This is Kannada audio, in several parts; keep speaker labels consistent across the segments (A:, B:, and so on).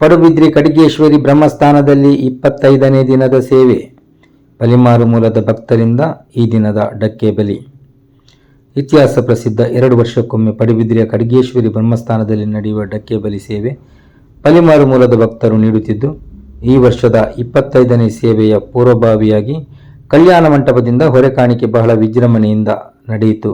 A: ಪಡುಬಿದ್ರಿ ಕಡಿಗೇಶ್ವರಿ ಬ್ರಹ್ಮಸ್ಥಾನದಲ್ಲಿ ಇಪ್ಪತ್ತೈದನೇ ದಿನದ ಸೇವೆ. ಬಲಿಮಾರು ಮೂಲದ ಭಕ್ತರಿಂದ ಈ ದಿನದ ಡಕ್ಕೆ ಬಲಿ. ಇತಿಹಾಸ ಪ್ರಸಿದ್ಧ ಎರಡು ವರ್ಷಕ್ಕೊಮ್ಮೆ ಪಡುಬಿದ್ರಿಯ ಕಡಿಗೇಶ್ವರಿ ಬ್ರಹ್ಮಸ್ಥಾನದಲ್ಲಿ ನಡೆಯುವ ಡಕ್ಕೆ ಬಲಿ ಸೇವೆ ಪಲಿಮಾರು ಮೂಲದ ಭಕ್ತರು ನೀಡುತ್ತಿದ್ದು, ಈ ವರ್ಷದ ಇಪ್ಪತ್ತೈದನೇ ಸೇವೆಯ ಪೂರ್ವಭಾವಿಯಾಗಿ ಕಲ್ಯಾಣ ಮಂಟಪದಿಂದ ಹೊರೆಕಾಣಿಕೆ ಬಹಳ ವಿಜೃಂಭಣೆಯಿಂದ ನಡೆಯಿತು.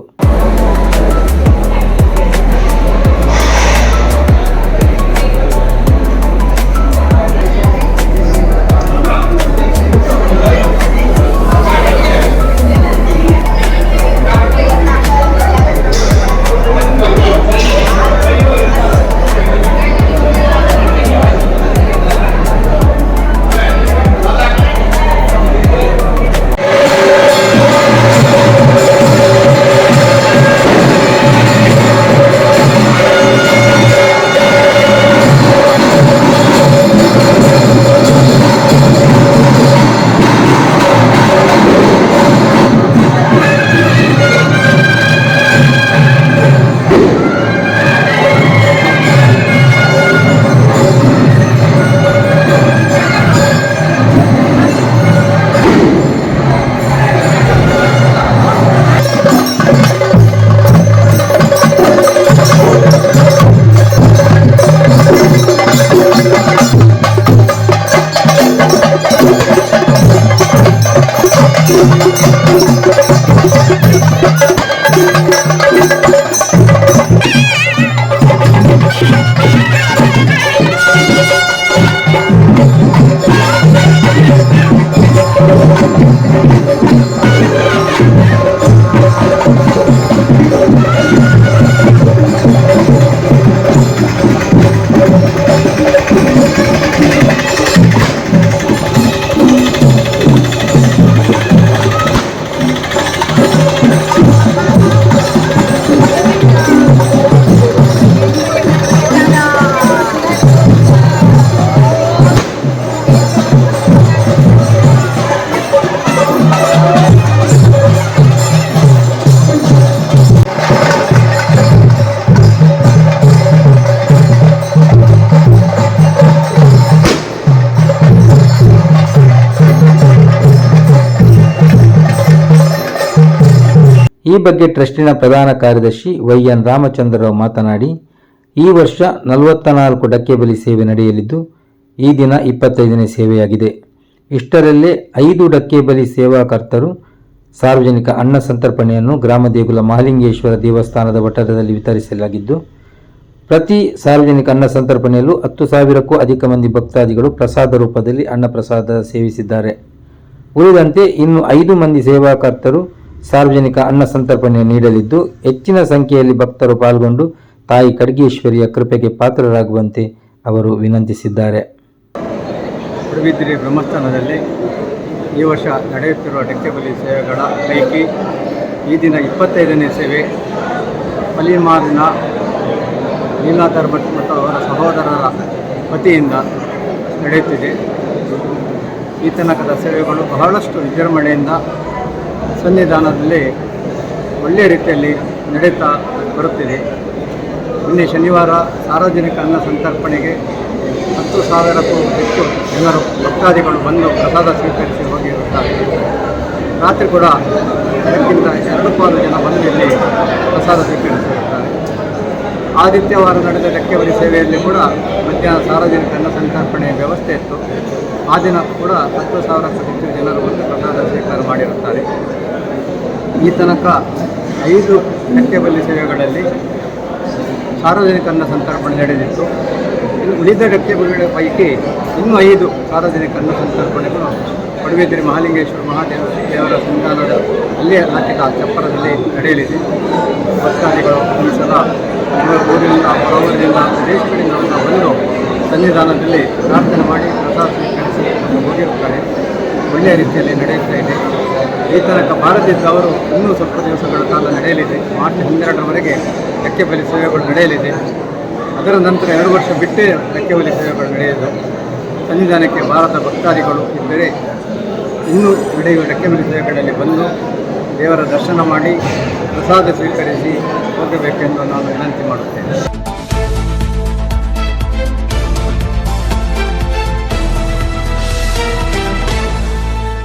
A: Thank you. ಈ ಬಗ್ಗೆ ಟ್ರಸ್ಟಿನ ಪ್ರಧಾನ ಕಾರ್ಯದರ್ಶಿ ವೈ ಎನ್ ರಾಮಚಂದ್ರರಾವ್ ಮಾತನಾಡಿ, ಈ ವರ್ಷ ನಲವತ್ತ ನಾಲ್ಕು ಡಕ್ಕೆ ಬಲಿ ಸೇವೆ ನಡೆಯಲಿದ್ದು, ಈ ದಿನ ಇಪ್ಪತ್ತೈದನೇ ಸೇವೆಯಾಗಿದೆ. ಇಷ್ಟರಲ್ಲೇ ಐದು ಡಕ್ಕೆ ಬಲಿ ಸೇವಾಕರ್ತರು ಸಾರ್ವಜನಿಕ ಅನ್ನ ಸಂತರ್ಪಣೆಯನ್ನು ಗ್ರಾಮ ದೇಗುಲ ಮಹಾಲಿಂಗೇಶ್ವರ ದೇವಸ್ಥಾನದ ವಠಾರದಲ್ಲಿ ವಿತರಿಸಲಾಗಿದ್ದು, ಪ್ರತಿ ಸಾರ್ವಜನಿಕ ಅನ್ನ ಸಂತರ್ಪಣೆಯಲ್ಲೂ ಹತ್ತು ಸಾವಿರಕ್ಕೂ ಅಧಿಕ ಮಂದಿ ಭಕ್ತಾದಿಗಳು ಪ್ರಸಾದ ರೂಪದಲ್ಲಿ ಅನ್ನ ಪ್ರಸಾದ ಸೇವಿಸಿದ್ದಾರೆ. ಉಳಿದಂತೆ ಇನ್ನು ಐದು ಮಂದಿ ಸೇವಾಕರ್ತರು ಸಾರ್ವಜನಿಕ ಅನ್ನ ಸಂತರ್ಪಣೆ ನೀಡಲಿದ್ದು, ಹೆಚ್ಚಿನ ಸಂಖ್ಯೆಯಲ್ಲಿ ಭಕ್ತರು ಪಾಲ್ಗೊಂಡು ತಾಯಿ ಖಡ್ಗೇಶ್ವರಿಯ ಕೃಪೆಗೆ ಪಾತ್ರರಾಗುವಂತೆ ಅವರು ವಿನಂತಿಸಿದ್ದಾರೆ.
B: ಪಡುಬಿದ್ರಿ ಬ್ರಹ್ಮಸ್ಥಾನದಲ್ಲಿ ಈ ವರ್ಷ ನಡೆಯುತ್ತಿರುವ ಡಕ್ಕೆಬಲಿ ಸೇವೆಗಳ ಪೈಕಿ ಈ ದಿನ ಇಪ್ಪತ್ತೈದನೇ ಸೇವೆ. ಪಲಿಮಾರಿನ ಲೀಲಾಧರ್ ಭಟ್ ಮತ್ತು ಅವರ ಸಹೋದರರ ವತಿಯಿಂದ ನಡೆಯುತ್ತಿದೆ. ಈ ತನಕದ ಸೇವೆಗಳು ಬಹಳಷ್ಟು ವಿಜೃಂಭಣೆಯಿಂದ ಸನ್ನಿಧಾನದಲ್ಲಿ ಒಳ್ಳೆಯ ರೀತಿಯಲ್ಲಿ ನಡೀತಾ ಬರುತ್ತಿದೆ. ನಿನ್ನೆ ಶನಿವಾರ ಸಾರ್ವಜನಿಕ ಅನ್ನ ಸಂತರ್ಪಣೆಗೆ ಹತ್ತು ಸಾವಿರಕ್ಕೂ ಹೆಚ್ಚು ಜನರು ಭಕ್ತಾದಿಗಳು ಬಂದು ಪ್ರಸಾದ ಸ್ವೀಕರಿಸಿ ಹೋಗಿರುತ್ತಾರೆ. ರಾತ್ರಿ ಕೂಡ ಅದಕ್ಕಿಂತ ಎರಡು ಪಾಲು ಜನ ಬಂದು ಇಲ್ಲಿ ಪ್ರಸಾದ ಸ್ವೀಕರಿಸಿರುತ್ತಾರೆ. ಆದಿತ್ಯವಾರ ನಡೆದ ಲೆಕ್ಕವರಿ ಸೇವೆಯಲ್ಲಿ ಕೂಡ ಮಧ್ಯಾಹ್ನ ಸಾರ್ವಜನಿಕ ಅನ್ನ ಸಂತರ್ಪಣೆಯ ವ್ಯವಸ್ಥೆ ಇತ್ತು. ಆ ದಿನ ಕೂಡ ಹತ್ತು ಸಾವಿರಕ್ಕೂ ಹೆಚ್ಚು ಜನರು ಬಂದು ಪ್ರಸಾದ ಸ್ವೀಕಾರ ಮಾಡಿರುತ್ತಾರೆ. ಈ ತನಕ ಐದು ಲೆಕ್ಕಬಲ್ಲಿ ಸೇವೆಗಳಲ್ಲಿ ಸಾರ್ವಜನಿಕ ಅನ್ನ ಸಂತರ್ಪಣೆ ನಡೆದಿತ್ತು. ಇನ್ನು ಉಳಿದ ಲೆಕ್ಕಬಲಿಗಳ ಪೈಕಿ ಇನ್ನೂ ಐದು ಸಾರ್ವಜನಿಕ ಅನ್ನ ಸಂತರ್ಪಣೆಗಳು ಪಡುಬಿದ್ರಿ ಮಹಾಲಿಂಗೇಶ್ವರ ಮಹಾದೇವ ದೇವರ ಸಂಧಾನದ ಅಲ್ಲೇ ಹಾಕಿದ ಚಪ್ಪರದಲ್ಲಿ ನಡೆಯಲಿದೆ. ಭಕ್ತಾದಿಗಳು ಈ ಸಲ ಊರಿನಿಂದ ಹೊರವರಿನಿಂದ ದೇಶಗಳಿಂದ ಬಂದು ಸನ್ನಿಧಾನದಲ್ಲಿ ಪ್ರಾರ್ಥನೆ ಮಾಡಿ ಪ್ರಸಾದ ಸ್ವೀಕರಿಸಿ ಹೋಗಿರುತ್ತಾರೆ ಒಳ್ಳೆಯ ರೀತಿಯಲ್ಲಿ ನಡೆಯುತ್ತಾ ಇದೆ. ಈ ತನಕ ಬಾರದಿದ್ದವರು ಇನ್ನೂ ಸ್ವಲ್ಪ ದಿವಸಗಳ ಕಾಲ ನಡೆಯಲಿದೆ. ಮಾರ್ಚ್ ಹನ್ನೆರಡರವರೆಗೆ ಲೆಕ್ಕಬಲಿ ಸೇವೆಗಳು ನಡೆಯಲಿದೆ. ಅದರ ನಂತರ ಎರಡು ವರ್ಷ ಬಿಟ್ಟೇ ಲೆಕ್ಕಬಲಿ ಸೇವೆಗಳು ನಡೆಯಲಿದೆ. ಸನ್ನಿಧಾನಕ್ಕೆ ಭಾರತ ಭಕ್ತಾದಿಗಳು ಇದ್ದರೆ ಇನ್ನೂ ನಡೆಯುವ ಲೆಕ್ಕಬಲಿ ಸೇವೆಗಳಲ್ಲಿ ಬಂದು ದೇವರ ದರ್ಶನ ಮಾಡಿ ಪ್ರಸಾದ ಸ್ವೀಕರಿಸಿ ಹೋಗಬೇಕೆಂದು ನಾನು ವಿನಂತಿ ಮಾಡುತ್ತೇನೆ.